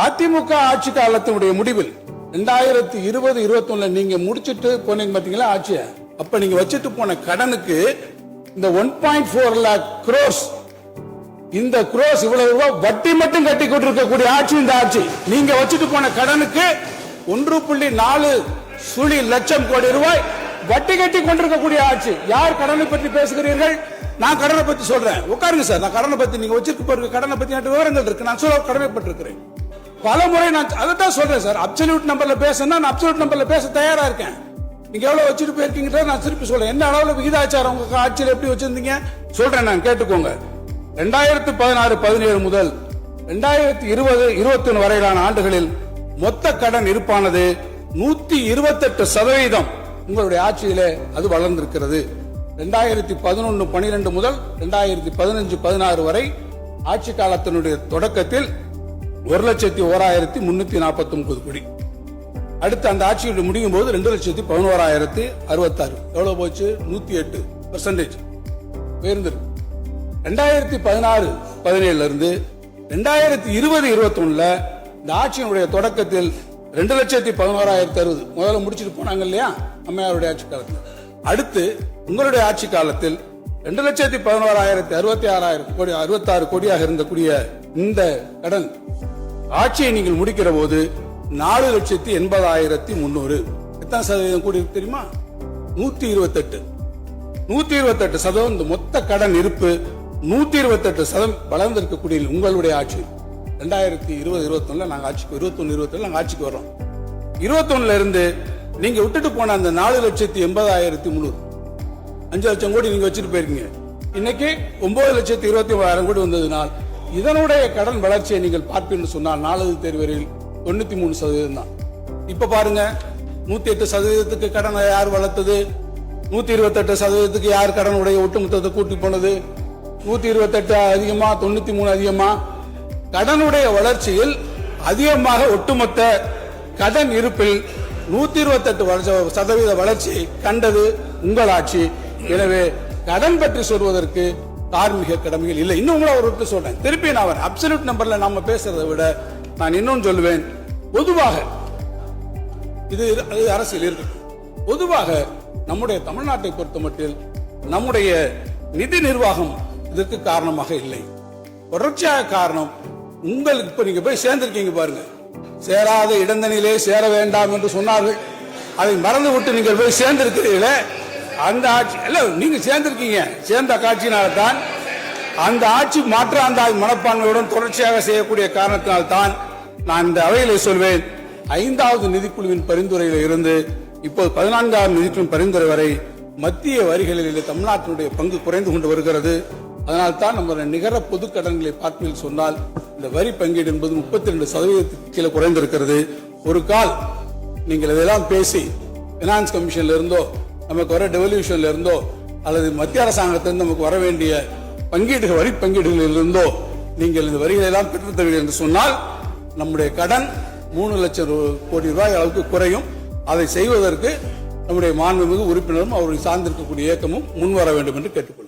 அதிமுக ஆட்சி காலத்தினுடைய முடிவில் ரெண்டாயிரத்தி இருபது இருபத்தி ஒண்ணுல நீங்க முடிச்சிட்டு போனீங்க பாத்தீங்களா ஆட்சிய? அப்ப நீங்க வச்சுட்டு போன கடனுக்கு இந்த one point four lakh crores இந்த குரோஸ் இவ்வளவு ரூபாய் வட்டி மட்டும் கட்டி கொண்டிருக்கக்கூடிய ஆட்சி இந்த ஆட்சி. நீங்க வச்சுட்டு போன கடனுக்கு ஒன்று புள்ளி நாலு சுழி லட்சம் கோடி ரூபாய் வட்டி கட்டி கொண்டிருக்கக்கூடிய ஆட்சி. யார் கடனை பற்றி பேசுகிறீர்கள்? நான் கடனை பத்தி சொல்றேன். உட்காருங்க சார். நான் கடனை பத்தி நீங்க வச்சிருக்க போற கடனை பத்தி விவரங்கள் இருக்கு. நான் சொல்ல கடமைப்பட்டிருக்கிறேன். பல முறை நான் அதை தான் சொல்றேன் சார். அப்சல்யூட் நம்பர்ல பேசுனா நான் அப்சல்யூட் நம்பர்ல பேச தயாரா இருக்கேன். நீங்க எவ்வளவு வச்சுட்டு போயிருக்கீங்கன்றத நான் திருப்பி சொல்றேன். என்ன அளவுல விகிதாச்சாரம் உங்க ஆட்சியில் எப்படி வச்சிருந்தீங்க? சொல்றேன் நான் கேட்டுக்கோங்க. ரெண்டாயிரத்து பதினாறு பதினேழு முதல் ரெண்டாயிரத்தி இருபது இருபத்தி ஒன்று வரையிலான ஆண்டுகளில் மொத்த கடன் இருப்பானது நூத்தி இருபத்தெட்டு சதவீதம் உங்களுடைய ஆட்சியிலே அது வளர்ந்திருக்கிறது. ரெண்டாயிரத்தி பதினொன்னு பனிரெண்டு முதல் ரெண்டாயிரத்தி பதினஞ்சு பதினாறு வரை ஆட்சி காலத்தினுடைய தொடக்கத்தில் ஒரு லட்சத்தி ஓராயிரத்தி முன்னூத்தி நாற்பத்தி ஒன்பது கோடி. அடுத்து அந்த ஆட்சியோட முடியும் போது ரெண்டு லட்சத்தி பதினோராயிரத்தி அறுபத்தாறு. எவ்வளவு போச்சு? நூத்தி எட்டு பர்சன்டேஜ் உயர்ந்திருக்கு ரெண்டாயிரத்தி பதினாறு பதினேழுல இருந்து ரெண்டாயிரத்தி இருபது இருபத்தி ஒண்ணுல இந்த ஆட்சியினுடைய தொடக்கத்தில் ரெண்டு லட்சத்தி பதினோராயிரத்தி அறுபது. முதல்ல முடிச்சிட்டு போனாங்க இல்லையா? அம்மையாருடைய ஆட்சி காலத்தில். அடுத்து உங்களுடைய ஆட்சி காலத்தில் ரெண்டு லட்சத்தி பதினோராயிரத்தி அறுபத்தி ஆறாயிரம் கோடி அறுபத்தாறு கோடியாக இருந்தக்கூடிய இந்த கடன் ஆட்சியை நீங்கள் முடிக்கிற போது நாலு லட்சத்தி எண்பதாயிரத்தி முன்னூறு. எத்தனை சதவீதம் கூடி இருக்கு தெரியுமா? நூத்தி இருபத்தெட்டு. நூத்தி இருபத்தெட்டு சதவீதம் இந்த மொத்த கடன் இருப்பு நூத்தி இருபத்தெட்டு சதம் வளர்ந்திருக்கக்கூடிய உங்களுடைய ஆட்சி. ரெண்டாயிரத்தி இருபது இருபத்தொன்னுல நாங்க ஆட்சிக்கு இருபத்தொன்னு இருபத்தி நாங்க ஆட்சிக்கு வர்றோம். இருபத்தொன்னுல இருந்து நீங்க விட்டுட்டு போன அந்த நாலு லட்சத்தி எண்பதாயிரத்தி முந்நூறு அஞ்சு லட்சம் கோடி நீங்க வச்சுட்டு போயிருக்கீங்க. இன்னைக்கு ஒன்பது லட்சத்தி இருபத்தி மூவாயிரம் கோடி வந்ததுனால் இதனுடைய கடன் வளர்ச்சியை நீங்கள் பார்ப்பீங்கன்னு சொன்னால் நாலாவது தேர்வரில் தொண்ணூத்தி மூணு சதவீதம் தான். இப்ப பாருங்க நூத்தி எட்டு சதவீதத்துக்கு கடனை யார் வளர்த்தது? நூத்தி இருபத்தெட்டு சதவீதத்துக்கு யார் கடன் உடைய ஒட்டுமொத்தத்தை கூட்டி போனது? நூத்தி இருபத்தெட்டு அதிகமா தொண்ணூத்தி மூணு அதிகமா? கடனுடைய வளர்ச்சியில் அதிகமாக ஒட்டுமொத்த கடன் இருப்பில் நூத்தி இருபத்தெட்டு சதவீத வளர்ச்சி கண்டது உங்கள் ஆட்சி. எனவே கடன் பற்றி சொல்வதற்கு தார்மீக கடமைகள் இல்லை. இன்னும் உங்களை ஒரு விட்டு சொல்றேன். திருப்பி நான் அவர் அப்சல்யூட் நம்பர்ல நாம பேசுறதை விட நான் இன்னும் சொல்லுவேன். பொதுவாக இது அது அரசியல் இருக்கு. பொதுவாக நம்முடைய தமிழ்நாட்டை பொறுத்தமட்டில் நம்முடைய நிதி நிர்வாகம் இதற்கு காரணமாக இல்லை. தொடர்ச்சியாக காரணம் உங்களுக்கு இப்ப நீங்க போய் சேர்ந்திருக்கீங்க பாருங்க. சேராத இடந்தனிலே சேர வேண்டாம் என்று சொன்னார்கள். அதை மறந்து விட்டு நீங்கள் போய் சேர்ந்திருக்கிறீர்களே. அந்த ஆட்சி இல்ல நீங்க சேர்ந்திருக்கீங்க. சேர்ந்த காட்சியினால்தான் அந்த ஆட்சி மாற்ற அந்த மனப்பான்மையுடன் தொடர்ச்சியாக செய்யக்கூடிய காரணத்தினால்தான் நான் இந்த அவையிலே சொல்வேன். ஐந்தாவது நிதிக்குழுவின் பரிந்துரையில இருந்து இப்போது பதினான்காவது நிதிக்குழுவின் பரிந்துரை வரை மத்திய வரிகளில் தமிழ்நாட்டினுடைய பங்கு குறைந்து கொண்டு வருகிறது. அதனால் தான் நம்ம நிகர பொது கடன்களை பார்ப்பதில் சொன்னால் இந்த வரி பங்கீடு என்பது முப்பத்தி ரெண்டு சதவீதத்துக்கு கீழே குறைந்திருக்கிறது. ஒரு கால் நீங்கள் இதெல்லாம் பேசி பினான்ஸ் கமிஷன்ல இருந்தோ நமக்கு வர டெவல்யூஷன்ல இருந்தோ அல்லது மத்திய அரசாங்கத்திலிருந்து நமக்கு வர வேண்டிய பங்கீடுகள் வரி பங்கீடுகளில் இருந்தோ நீங்கள் இந்த வரிகளை எல்லாம் பெற்றுத்தருவீர்கள் என்று சொன்னால் நம்முடைய கடன் மூணு லட்சம் ரூ- கோடி ரூபாய் அளவுக்கு குறையும். அதை செய்வதற்கு நம்முடைய மாண்புமிகு உறுப்பினரும் அவரை சார்ந்திருக்கக்கூடிய இயக்கமும் முன்வர வேண்டும் என்று கேட்டுக்கொள்கிறேன்